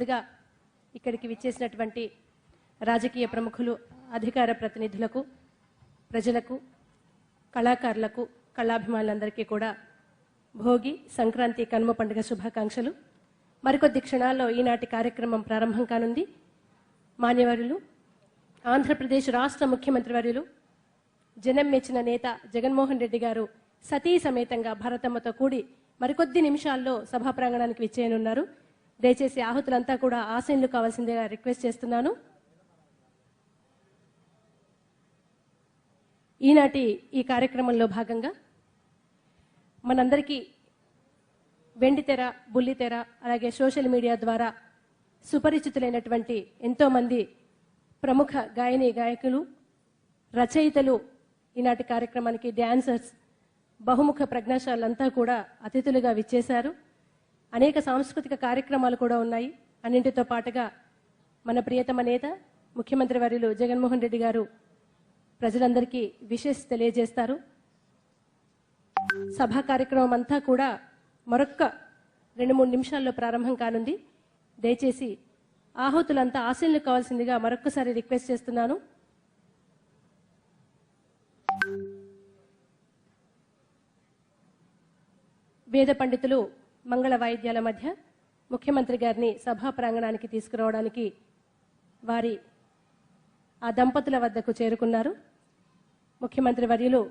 ముందుగా ఇక్కడికి విచ్చేసినటువంటి రాజకీయ ప్రముఖులు అధికార ప్రతినిధులకు ప్రజలకు కళాకారులకు కళాభిమానులందరికీ కూడా భోగి సంక్రాంతి కనుమ పండుగ శుభాకాంక్షలు. మరికొద్ది క్షణాల్లో ఈనాటి కార్యక్రమం ప్రారంభం కానుంది. మాన్యవరులు ఆంధ్రప్రదేశ్ రాష్ట్ర ముఖ్యమంత్రి వర్యులు జనం మెచ్చిన నేత జగన్మోహన్ రెడ్డి గారు సతీ సమేతంగా భారతమ్మతో కూడి మరికొద్ది నిమిషాల్లో సభా ప్రాంగణానికి విచ్చేయనున్నారు. దయచేసి ఆహుతులంతా కూడా ఆసీన్లు కావాల్సిందిగా రిక్వెస్ట్ చేస్తున్నాను. ఈనాటి ఈ కార్యక్రమంలో భాగంగా మనందరికీ వెండితెర బుల్లితెర అలాగే సోషల్ మీడియా ద్వారా సుపరిచితులైనటువంటి ఎంతో మంది ప్రముఖ గాయని గాయకులు రచయితలు ఈనాటి కార్యక్రమానికి డ్యాన్సర్స్ బహుముఖ ప్రజ్ఞాశాలంతా కూడా అతిథులుగా విచ్చేశారు. అనేక సాంస్కృతిక కార్యక్రమాలు కూడా ఉన్నాయి. అన్నింటితో పాటుగా మన ప్రియతమ నేత ముఖ్యమంత్రి వర్యులు జగన్మోహన్ రెడ్డి గారు ప్రజలందరికీ విషెస్ తెలియజేస్తారు. సభా కార్యక్రమం అంతా కూడా మరొక్క రెండు మూడు నిమిషాల్లో ప్రారంభం కానుంది. దయచేసి ఆహుతులంతా ఆశీనులు కావాల్సిందిగా మరొక్కసారి రిక్వెస్ట్ చేస్తున్నాను. వేద పండితులు మంగళ వాయిద్యాల మధ్య ముఖ్యమంత్రి గారిని సభా ప్రాంగణానికి తీసుకురావడానికి వారి ఆ దంపతుల వద్దకు చేరుకున్నారు. ముఖ్యమంత్రి వర్యులు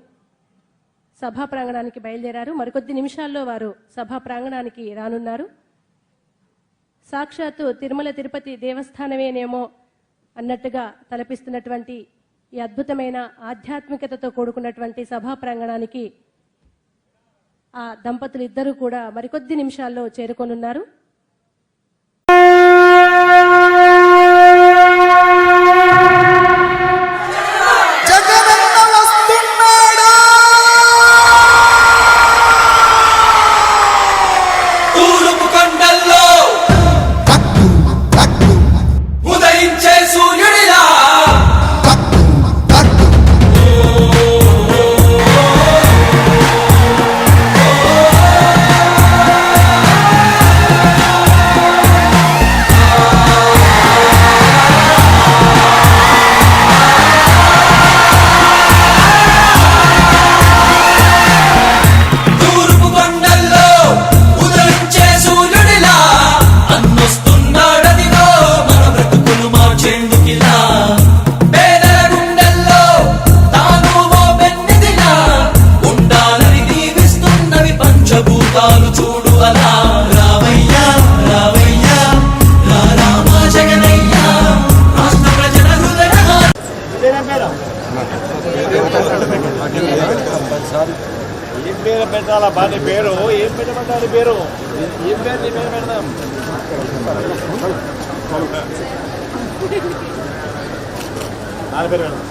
సభా ప్రాంగణానికి బయలుదేరారు. మరికొద్ది నిమిషాల్లో వారు సభా ప్రాంగణానికి రానున్నారు. సాక్షాత్తు తిరుమల తిరుపతి దేవస్థానమేనేమో అన్నట్టుగా తలపిస్తున్నటువంటి ఈ అద్భుతమైన ఆధ్యాత్మికతతో కూడుకున్నటువంటి సభా ప్రాంగణానికి ఆ దంపతులు ఇద్దరు కూడా మరికొద్ది నిమిషాల్లో చేరుకోనున్నారు. ఏం పేరు పెట్టాలా బాని పేరు ఏం పెట్టమంటారు పేరు ఏం పేరు నీ పేరు పెడదాం నాలుగు పేరు పెడదాం